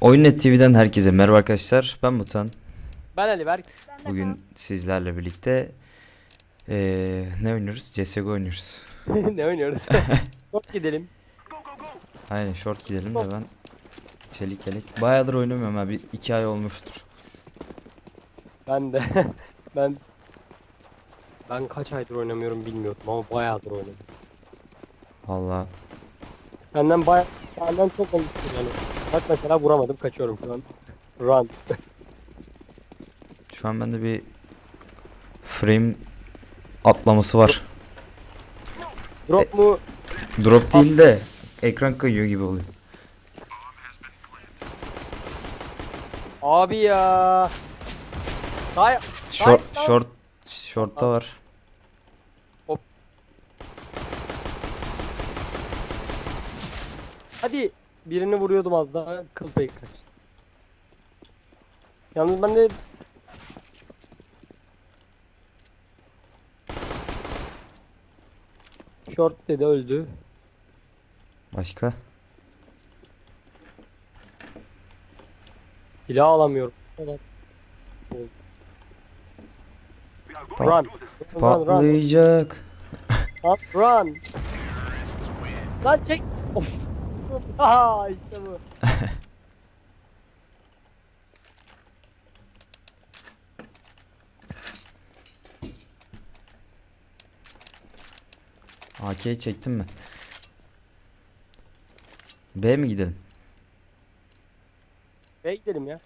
Oyunnet TV'den herkese merhaba arkadaşlar. Ben Mutan. Ben Ali Berk. Bugün sizlerle birlikte eee, ne oynuyoruz? CSGO oynuyoruz. ne oynuyoruz? Çok gidelim. Aynen short gidelim de ben çelik yelek. Bayağıdır oynamıyorum ha. Bir iki ay olmuştur. Ben de. ben ben kaç aydır oynamıyorum bilmiyorum ama bayağıdır oynadım. Valla Benden bayağı benden çok olmuştur yani. Bak mesela vuramadım kaçıyorum şu an. Run. şu an bende bir frame atlaması var. Drop mu? Drop değil de ekran kayıyor gibi oluyor. Abi ya. Hay Short short short'ta var. Hadi birini vuruyordum az daha kıl payı kaçtı. Yalnız ben de Short dedi öldü. Başka? Silah alamıyorum. Evet. Run. Patlayacak. run, run. Lan çek. Of. Aha işte bu. AK'yi çektim mi? B mi gidelim? Bey gidelim ya.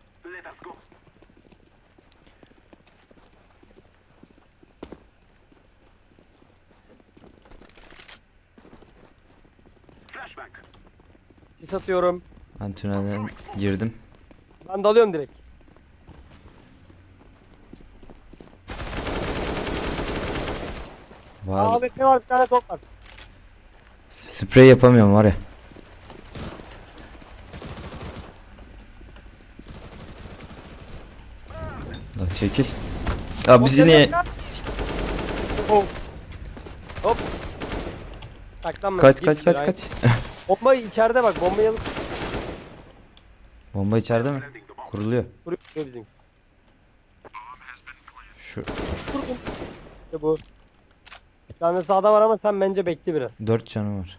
Sis atıyorum. Ben tünelden girdim. Ben dalıyorum direkt. Var. Abi ne var bir tane top var. Sprey yapamıyorum var ya. Lan çekil. Ya bizi niye Hop. Hop. Saklanma. kaç gir kaç içeri, kaç ay- kaç. Bomba içeride bak bombayı alıp Bomba içeride mi? Kuruluyor. vuruyor bizim. Şu. İşte bu. Bir tane sağda var ama sen bence bekle biraz. dört canı var.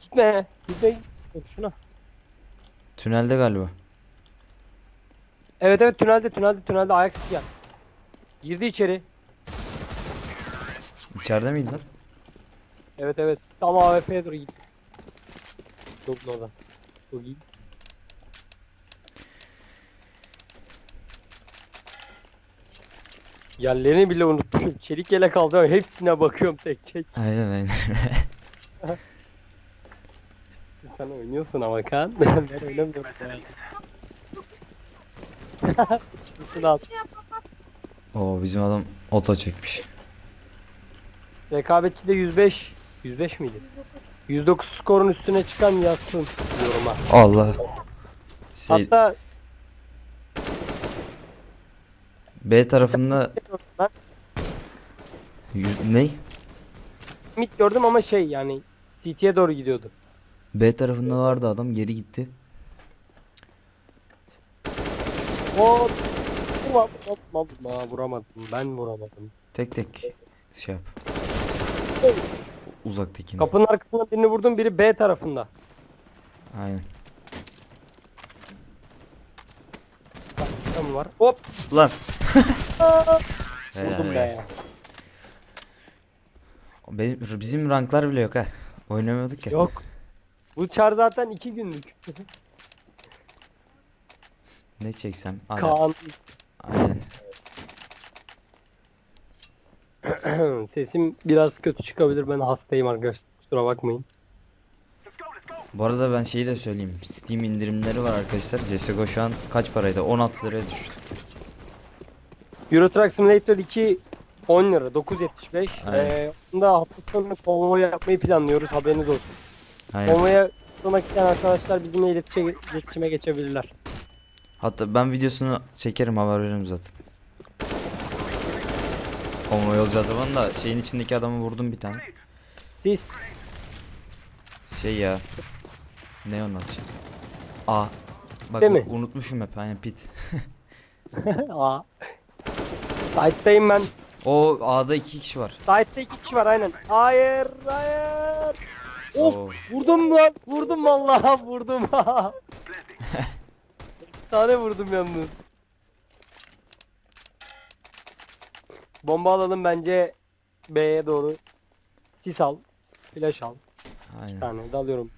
Gitme. Gitme. Dur Şuna. Tünelde galiba. Evet evet tünelde tünelde tünelde ayak sesi gel. Girdi içeri. İçeride miydi lan? Evet evet. Tam AWP'ye doğru gitti. Çok iyi. Yerlerini bile unutmuşum. Çelik yelek aldım. Hepsine bakıyorum tek tek. Aynen aynen. Sen oynuyorsun ama kan. ben oynamıyorum. Üstüne at. Oo bizim adam oto çekmiş. Rekabetçi de 105. 105 miydi? 109 skorun üstüne çıkan yazsın yoruma. Allah. Şey, Hatta B tarafında yüz, ne? mid gördüm ama şey yani CT'ye doğru gidiyordu. B tarafında vardı adam geri gitti. Hop. Vurma, vurma, vurma, vuramadım. Ben vuramadım. Tek tek şey yap. Uzaktakini. Kapının arkasına birini vurdum, biri B tarafında. Aynen. Saklıkta mı var? Hop. Lan. Vurdum Helal. be. Benim, bizim ranklar bile yok ha. Oynamıyorduk ya. Yok. Bu çar zaten iki günlük. Ne çeksem? Aynen. Kaan. Aynen. Sesim biraz kötü çıkabilir. Ben hastayım arkadaşlar. Kusura bakmayın. Bu arada ben şeyi de söyleyeyim. Steam indirimleri var arkadaşlar. CSGO şu an kaç paraydı? 16 liraya düştü. Euro Truck Simulator 2 10 lira 9.75. Aynen. Ee, onda hafta sonu konvoy yapmayı planlıyoruz. Haberiniz olsun. Aynen. Konvoya katılmak isteyen arkadaşlar bizimle iletişime geçebilirler. Hatta ben videosunu çekerim haber veririm zaten. Konvoy olacağı zaman da şeyin içindeki adamı vurdum bir tane. Siz Şey ya. Ne onun adı? A. Bak Değil mi? unutmuşum hep aynen pit. Aa. Site'dayım ben. O A'da iki kişi var. Site'de iki kişi var aynen. Hayır hayır. Of Oo. vurdum lan. Vurdum vallahi vurdum. Efsane vurdum yalnız. Bomba alalım bence B'ye doğru. Sis al. Flash al. Bir Aynen. tane de alıyorum.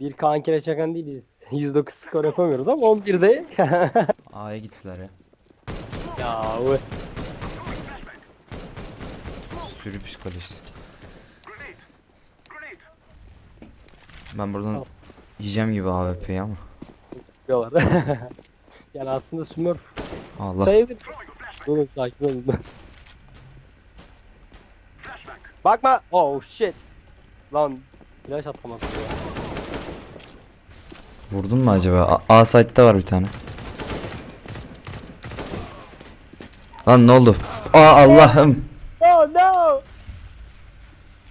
Bir kankile çakan değiliz. 109 skor yapamıyoruz ama 11'de. A'ya gittiler ya. ya bu- Sürü psikolojisi. Ben buradan Al. yiyeceğim gibi AWP'yi ama. diyorlar. yani aslında Smurf Allah. sayılır. Durun sakin olun. Bakma. Oh shit. Lan flash atlamadım ya. Vurdun mu acaba? A, A site'da var bir tane. Lan ne oldu? Aa Allah'ım. Oh no.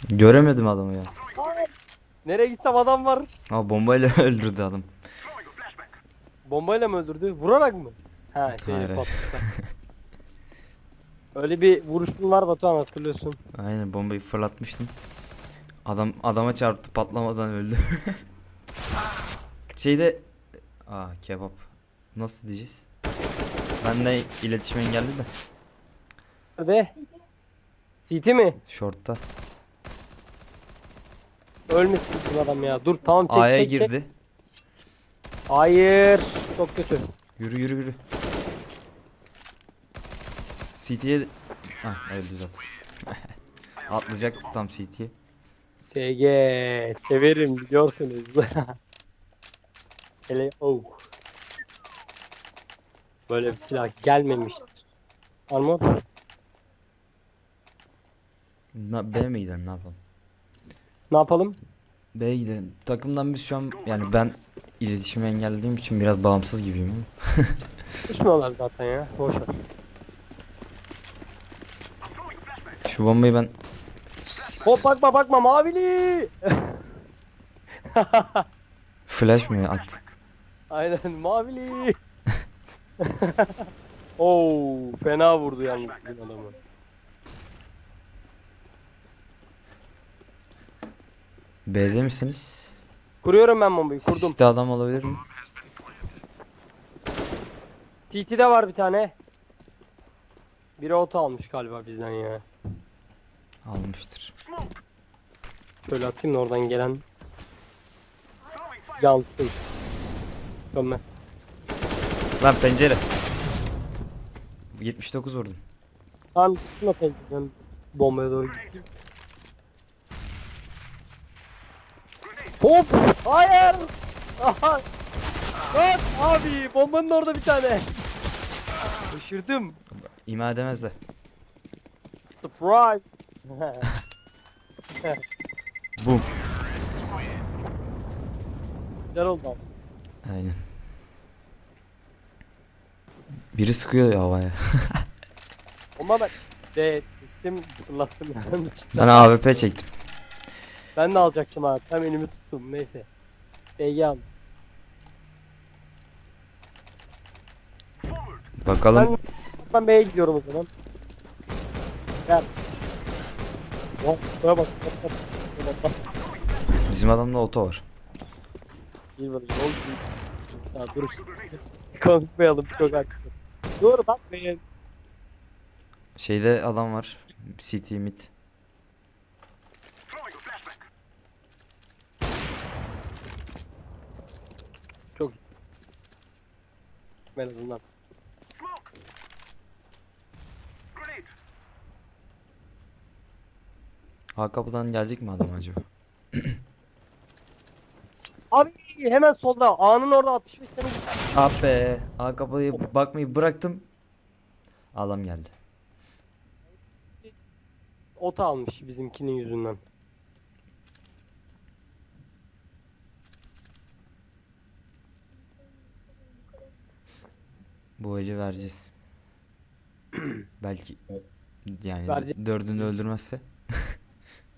Göremedim adamı ya. Hayır. Nereye gitsem adam var. Aa bombayla öldürdü adam. Bombayla mı öldürdü? Vurarak mı? Ha şey Hayır, hayır. patlattı. Öyle bir vuruşun var Batuhan hatırlıyorsun. Aynen bombayı fırlatmıştım. Adam adama çarptı patlamadan öldü. Şeyde Aa kebap. Nasıl diyeceğiz? Bende iletişim engelli de. Nerede? CT mi? Short'ta. Ölmesin bizim adam ya. Dur tamam çek A'ya çek çek. girdi. Hayır. Çok kötü. Yürü yürü yürü. CT'ye Ah öldü zaten. Atlayacak tam CT'ye. SG severim biliyorsunuz. Hele oh. Böyle bir silah gelmemiştir. Armor. Na, B mi gidelim ne yapalım? Ne yapalım? B'ye gidelim. Takımdan biz şu an yani ben iletişim engellediğim için biraz bağımsız gibiyim. Düşmüyorlar zaten ya. Boş ver. Şu bombayı ben Hop bakma bakma mavili. flash mı at? Aynen mavili. Oo fena vurdu yalnız bizim adamı. B'de misiniz? Kuruyorum ben bombayı kurdum. Siste adam olabilir mi? TT'de var bir tane. Biri oto almış galiba bizden ya. Almıştır. Şöyle atayım da oradan gelen yansın. Dönmez. Lan pencere. 79 vurdum. Tamam gitsin o pencereden bombaya doğru gitsin. Hop! Hayır! Aha! Lan abi bombanın orada bir tane. Düşürdüm. İma edemezler. Surprise! Boom. Güzel oldu abi. Aynen. Biri sıkıyor ya havaya. Bomba ben de gittim fırlattım yani. ben AWP çektim. Ben de alacaktım abi. Tam elimi tuttum. Neyse. SG aldım. Bakalım. Ben, ben B'ye gidiyorum o zaman. Gel. Bak, şuraya bak. Bak, bak. Bak, bak. Bizim adamda oto var. İyi böyle yol değil. Ya dur. Konuşmayalım çok haklısın. Dur bak B'ye. Şeyde adam var. CT mid. Çok. En azından. A kapıdan gelecek mi adam acaba? Abi hemen solda. A'nın orada 65 tane. Ah be. A kapıyı bakmayı bıraktım. Adam geldi. Ota almış bizimkinin yüzünden. Bu eli vereceğiz. Belki yani Vereceğiz. dördünü öldürmezse.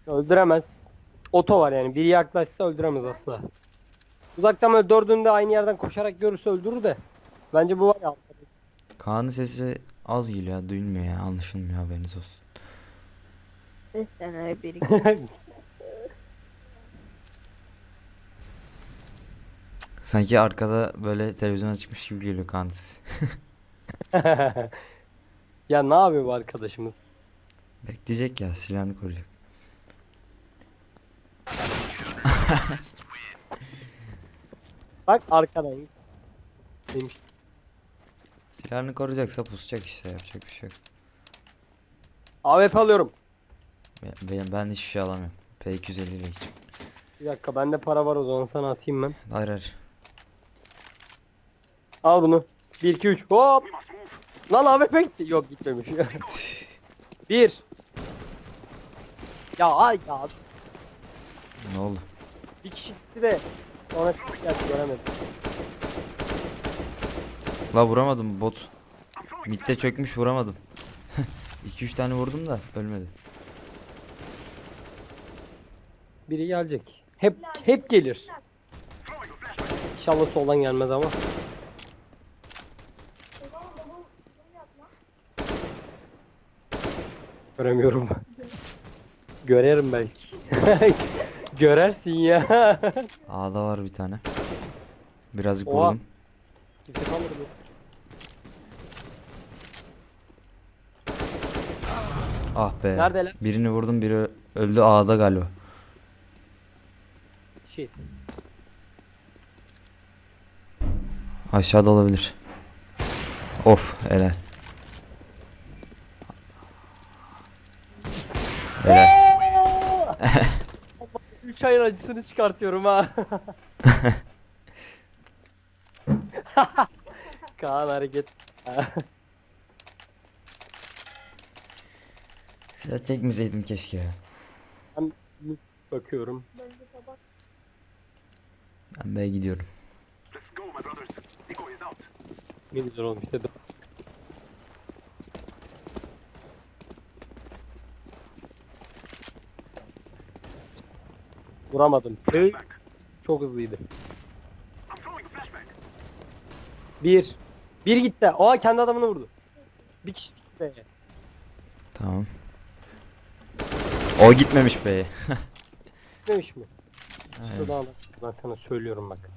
Öldüremez. Oto var yani. Biri yaklaşsa öldüremez asla. Uzaktan böyle dördünü de aynı yerden koşarak görürse öldürür de. Bence bu var ya. Kaan'ın sesi az geliyor ya, duyulmuyor ya anlaşılmıyor haberiniz olsun. Seslen öyle biri. Sanki arkada böyle televizyon açmış gibi geliyor Kaan'ın sesi. ya ne yapıyor bu arkadaşımız? Bekleyecek ya silahını koruyacak. Bak arkadaymış. Demiş. Silahını koruyacaksa pusacak işte yapacak bir şey yok. AWP alıyorum. Ben, ben, ben hiçbir şey alamıyorum. P250 ile gideceğim. Bir dakika bende para var o zaman sana atayım ben. Hayır hayır. Al bunu. 1 2 3 hop. Lan AWP gitti. Yok gitmemiş. 1 Ya ay ya ne oldu? Bir kişi gitti de siz geldi göremedim. La vuramadım bot. Midde çökmüş vuramadım. 2-3 tane vurdum da ölmedi. Biri gelecek. Hep hep gelir. İnşallah soldan gelmez ama. Göremiyorum. Görerim belki. Görersin ya. A'da var bir tane. Birazcık Oha. vurdum. Kimse kalmadı mı? Ah be. Neredeler? Birini vurdum biri öldü A'da galiba. Shit. Aşağıda olabilir. Of helal. Helal. 3 ayın acısını çıkartıyorum ha. Kaan hareket. Silah çekmeseydim keşke ya. ben bakıyorum. Ben B'ye gidiyorum. Ne güzel olmuş dedim. Vuramadım. Tüh. Çok hızlıydı. Bir. Bir gitti. Aa kendi adamını vurdu. Bir kişi gitti. Tamam. O gitmemiş B'ye. Gitmemiş mi? Aynen. Şuradan ben sana söylüyorum bak.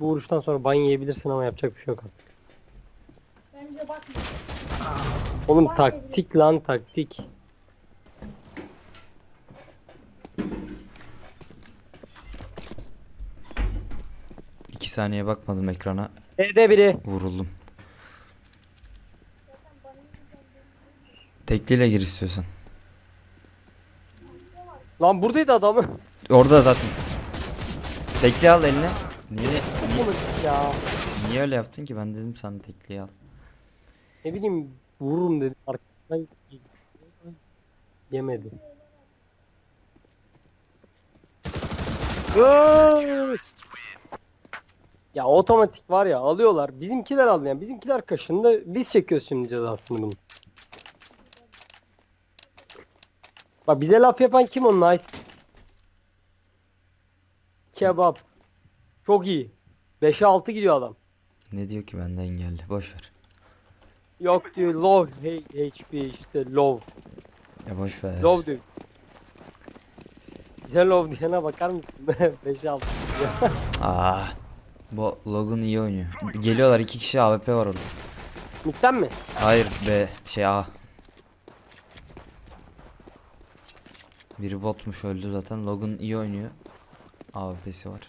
Bu vuruştan sonra ban yiyebilirsin ama yapacak bir şey yok artık. Bence bakma. Oğlum taktik lan taktik. İki saniye bakmadım ekrana Evde biri. vuruldum. Tekliyle gir istiyorsan. Lan buradaydı adamı. Orada zaten. Tekli al eline. Niye, niye, ya. niye öyle yaptın ki? Ben dedim sana tekliyi al. Ne bileyim vururum dedi. Arkasından yemedi. Ya otomatik var ya alıyorlar. Bizimkiler aldı yani. Bizimkiler kaşında biz çekiyoruz şimdi cezasını bunu. Bak bize laf yapan kim o nice? Kebap. Çok iyi. 5'e 6 gidiyor adam. Ne diyor ki bende engelli. Boş ver. Yok diyor low H- HP işte low. Ya boş ver. Low diyor. Bize low diyene bakar mısın? 5 6 Aa. Bu Logan iyi oynuyor. Geliyorlar iki kişi AWP var orada. Midden mi? Hayır be şey A. Biri botmuş öldü zaten. Logan iyi oynuyor. AWP'si var.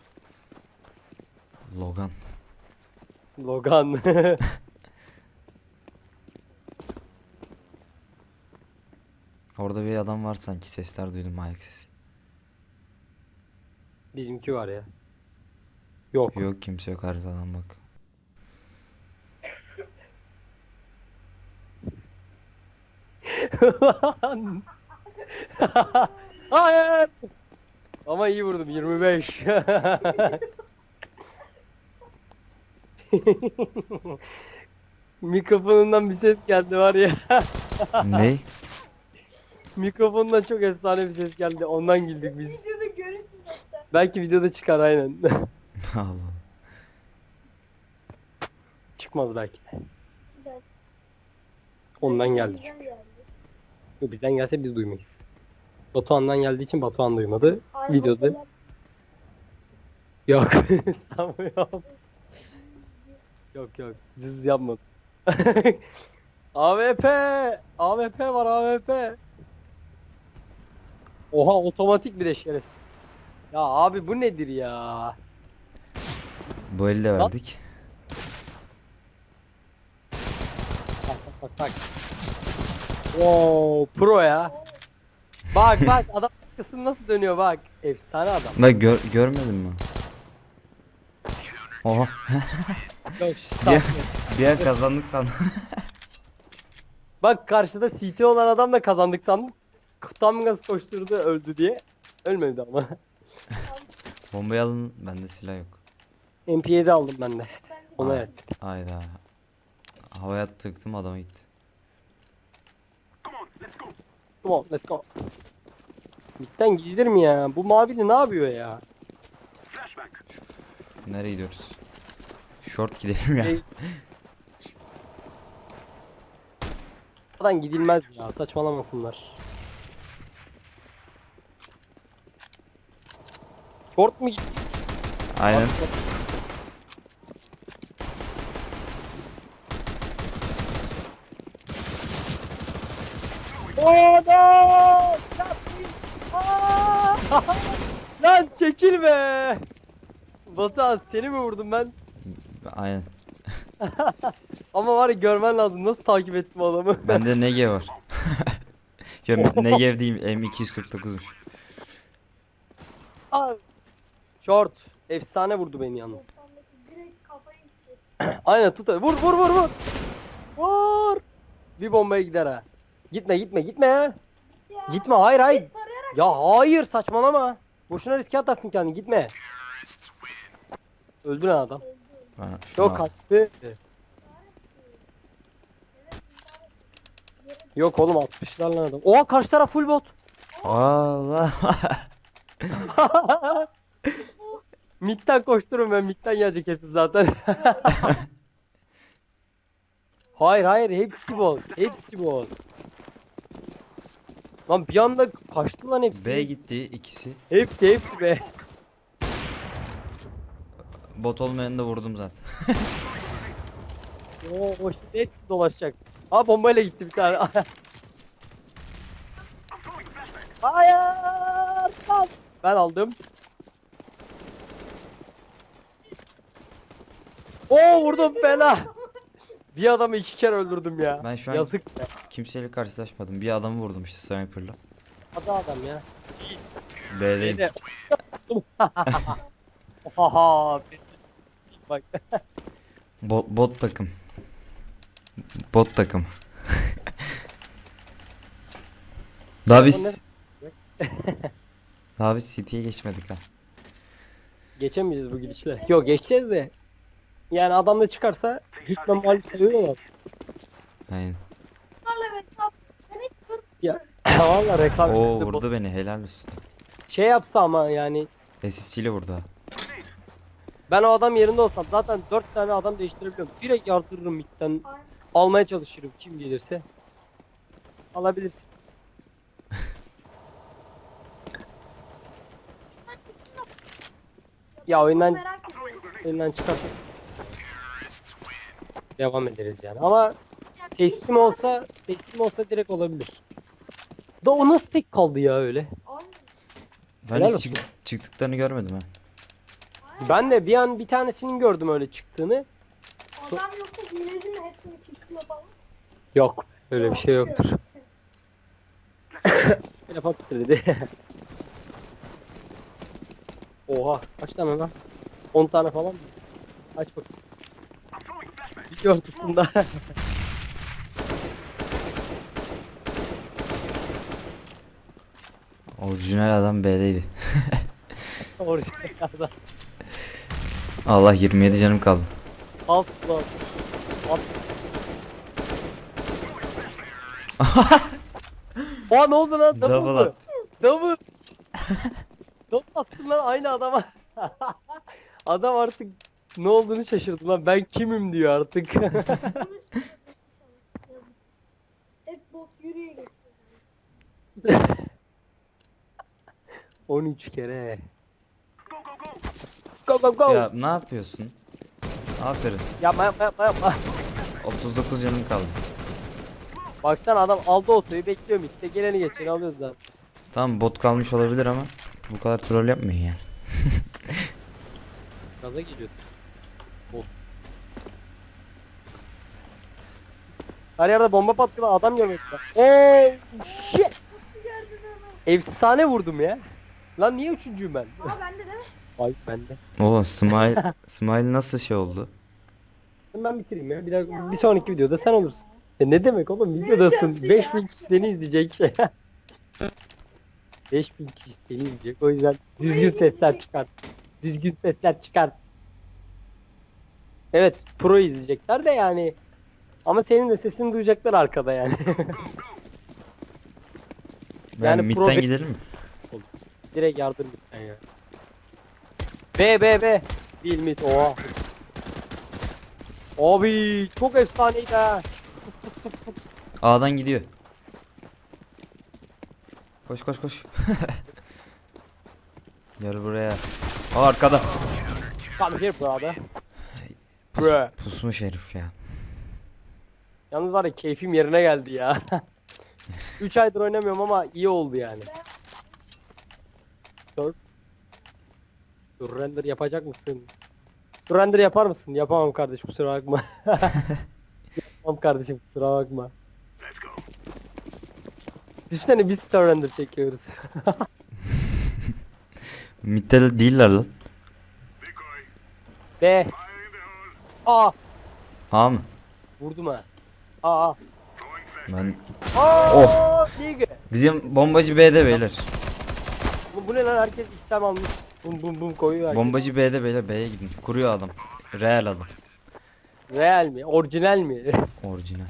Logan. Logan. Orada bir adam var sanki sesler duydum ayak sesi. Bizimki var ya. Yok. Yok kimse yok haritadan bak. Lan. Hayır. Ama iyi vurdum 25. Mikrofonundan bir ses geldi var ya. ne? Mikrofonundan çok efsane bir ses geldi. Ondan güldük biz. Videoda görürsün hatta. Belki videoda çıkar aynen. Allah. Çıkmaz belki. Ondan geldi çünkü. Yok, Bizden gelse biz duymayız. Batuhan'dan geldiği için Batuhan duymadı. Ay, Videoda. bakalım. Yok. Sanmıyorum. Yok yok. Cız yapmadım. AWP! AWP var AWP. Oha otomatik bir de şerefsiz. Ya abi bu nedir ya? Bu eli de verdik. Bak bak bak bak. Wow, pro ya. Bak bak adam arkasını nasıl dönüyor bak. Efsane adam. Bak gör, görmedin mi? Oha. Yok şu. Bir an kazandık sandım. Bak karşıda CT olan adam da kazandık sandım. Tam gaz koşturdu öldü diye. Ölmedi ama. Bombayı alın. Bende silah yok. MP7 aldım ben de. Ona Aa, evet. Hayda. Havaya tıktım adama gitti. Come on let's go. Midden gidilir mi ya? Bu mavili ne yapıyor ya? Nereye gidiyoruz? Short gidelim ya. Şey- Buradan gidilmez ya saçmalamasınlar. Short mu gitti? Aynen. Oh Aa! Lan çekilme! Batuhan seni mi vurdum ben? Aynen. Ama var ya görmen lazım nasıl takip ettim adamı. Bende Negev var. ya Negev değil M249'muş. Aa! Short. Efsane vurdu beni yalnız. Aynen tut. Vur vur vur vur. Vur. Bir bombaya gider ha. Gitme gitme gitme ya. Gitme hayır hayır. Ya hayır saçmalama. Boşuna riske atarsın kendini gitme. Öldü lan adam. Ha, şunu Yok al. kaçtı. Yok oğlum 60'lar lan adam. Oha karşı taraf full bot. Allah. Mid'den koşturun ben mid'den gelecek hepsi zaten. hayır hayır hepsi bot. Hepsi bot. Lan bir anda kaçtı lan hepsi. B gitti ikisi. Hepsi hepsi be. Bot olmayanı da vurdum zaten. Oo o şimdi hepsi dolaşacak. Aa bombayla gitti bir tane. Hayır. lan. Ben aldım. Oo vurdum fena. Bir adamı iki kere öldürdüm ya. Ben şu an- Yazık ya. Kimseyle karşılaşmadım. Bir adamı vurdum işte sniper'la. Hadi adam ya. B'deyim. Neyse. Haha. Bak. Bot, bot takım. Bot takım. Daha biz Daha biz City'ye geçmedik ha. Geçemeyeceğiz bu gidişle. Yok geçeceğiz de. Yani adam da çıkarsa hükmen mağlup sayıyorlar. Aynen. Bunlarla hesap. Ben hiç dur. Ya valla rekabet Oo bizde bu- vurdu beni helal olsun. Şey yapsa ama yani SSC ile vurdu ha. ben o adam yerinde olsam zaten 4 tane adam değiştirebiliyorum. Direkt yardırırım midden almaya çalışırım kim gelirse. Alabilirsin. Ya oyundan Merak ediyorum. oyundan çıkarsak devam ederiz yani. Ama teslim olsa teslim olsa direkt olabilir. Da o nasıl tek kaldı ya öyle? Ben Helal hiç olsun. çık- çıktıklarını görmedim ha. Ben de bir an bir tanesinin gördüm öyle çıktığını. Adam yoksa hileci mi hepsini kilitliyor falan. Yok. Öyle bir şey yoktur. Telefon titredi. Oha. Kaç tane lan? 10 tane falan mı? Aç bakayım. Video ortasında. Orijinal adam B'deydi. Orijinalde. Allah 27 canım kaldı. Alt lan. Alt. Aa ne oldu lan? Double. Double Double. at. Double. Top attın lan aynı adama. Adam artık ne olduğunu şaşırdı lan. Ben kimim diyor artık. Hep bot yürüye geçiyor. 13 kere. Go go go. Ya ne yapıyorsun? Aferin. Yapma yapma yapma yapma. 39 canım kaldı. Baksana adam aldı otoyu bekliyorum işte geleni geçeni alıyoruz zaten. Tamam bot kalmış olabilir ama bu kadar troll yapmayın yani. Gaza geliyor. Oh. Her yerde bomba patlıyor adam lan. Oh shit. Efsane vurdum ya. Lan niye üçüncüyüm ben? Aa bende mi? Ay bende. Oo smile smile nasıl şey oldu? Ben bitireyim ya. Bir, dakika, bir sonraki videoda sen olursun. E ne demek oğlum videodasın. 5000 kişi seni izleyecek. 5000 kişi seni izleyecek. O yüzden düzgün sesler çıkart. Düzgün sesler çıkart. Evet pro izleyecekler de yani. Ama senin de sesini duyacaklar arkada yani. Ben Yani midden probe- gidelim mi? Direkt yardım lütfen ya. B B B. Değil mi? Oha. Abi çok efsaneydi ha. A'dan gidiyor. Koş koş koş. Gel buraya. Aa, arkada. Come here brother. Bro. Pusmuş herif ya. Yalnız var ya keyfim yerine geldi ya. 3 aydır oynamıyorum ama iyi oldu yani. Sir. Surrender yapacak mısın? Surrender yapar mısın? Yapamam kardeşim kusura bakma. Yapamam kardeşim kusura bakma. Düşünsene biz surrender çekiyoruz. De değiller lan. B. A. A mı? Vurdum ha. A A. Ben Aa, Oh. Bizim bombacı B'de beyler. Bu, bu ne lan herkes XM almış. Bum bum bum koyuyor. herkes. Bombacı B'de beyler B'ye gidin. Kuruyor adam. Real adam. Real mi? Orijinal mi? Orijinal.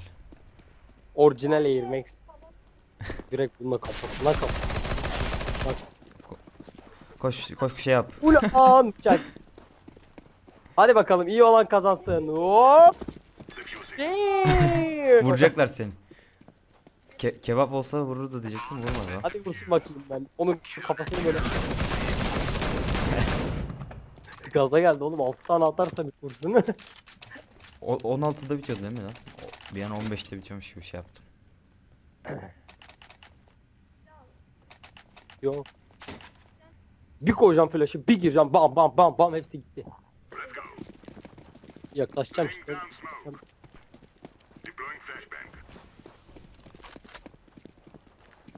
Orijinal Air Max. Direkt bununla kafasına kap. Koş koş şey yap. Ulan çak. Hadi bakalım iyi olan kazansın. Hop. Damn. Vuracaklar seni. Ke- kebap olsa vururdu diyecektim vurmadı lan. Hadi vursun bakayım ben. Onun kafasını böyle. Gaza geldi oğlum 6 tane atarsa bir vursun. O 16'da bitiyordu değil mi lan? O- Bir an 15'te bitiyormuş gibi şey yaptım. Yok. Bir koyacağım flash'ı, bir gireceğim, bam bam bam bam hepsi gitti. Yaklaşacağım işte.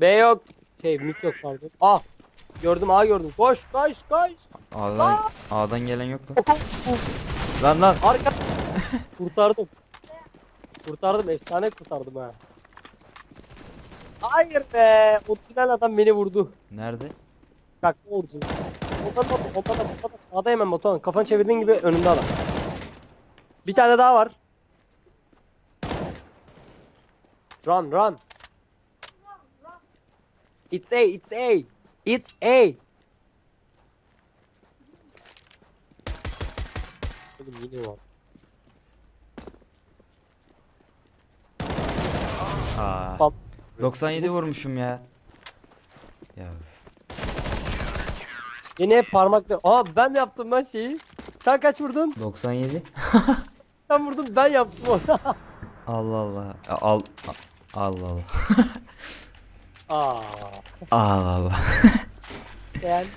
B yok. Şey mid yok pardon. A. Gördüm A gördüm. Koş koş koş. A'dan, A'dan gelen yok lan. Lan lan. Arka. kurtardım. Kurtardım efsane kurtardım ha. Hayır be. Orijinal adam beni vurdu. Nerede? Bak bu orijinal. Otan otan otan otan. Sağda hemen motor. Kafanı çevirdiğin gibi önünde adam. Bir tane daha var. Run run. It's A, it's A. It's A. Oğlum yine var. Aa. Tam- 97 vurmuşum ya. Ya Yine parmakla. Aa ben de yaptım ben şeyi. Sen kaç vurdun? 97. Sen vurdun ben yaptım onu. Allah Allah. Al Allah Allah. Aa. Sen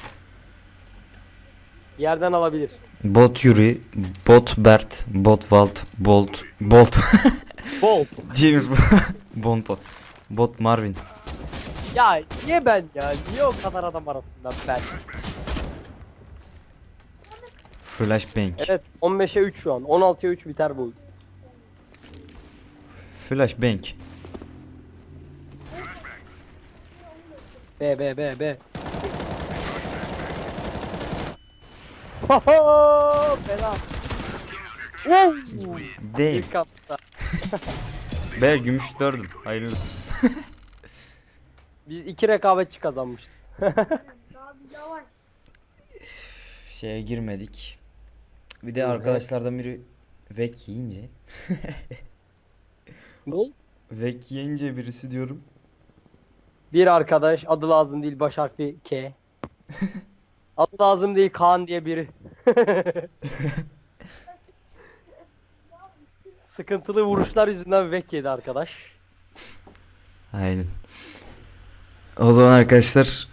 bir yerden alabilir. Bot Yuri, Bot Bert, Bot Walt, Bolt, Bolt, Bolt. James Bonto, Bot Marvin. Ya niye ben ya? Niye o kadar adam arasından ben? Flashbang. Evet 15'e 3 şu an. 16'ya 3 biter bu. Flashbang. B B B B. Hoho! Fena. Wow! Değil. İlk kapta. Be gümüş dördüm. Hayırlısı. Biz iki rekabetçi kazanmışız. Şeye girmedik. Bir de arkadaşlardan biri vek yiyince Ne? vek yiyince birisi diyorum. Bir arkadaş adı lazım değil baş harfi K. adı lazım değil Kaan diye biri. Sıkıntılı vuruşlar yüzünden vek yedi arkadaş. Aynen. O zaman arkadaşlar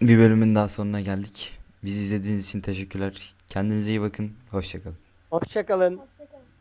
bir bölümün daha sonuna geldik. Bizi izlediğiniz için teşekkürler. Kendinize iyi bakın. Hoşçakalın. Hoşçakalın.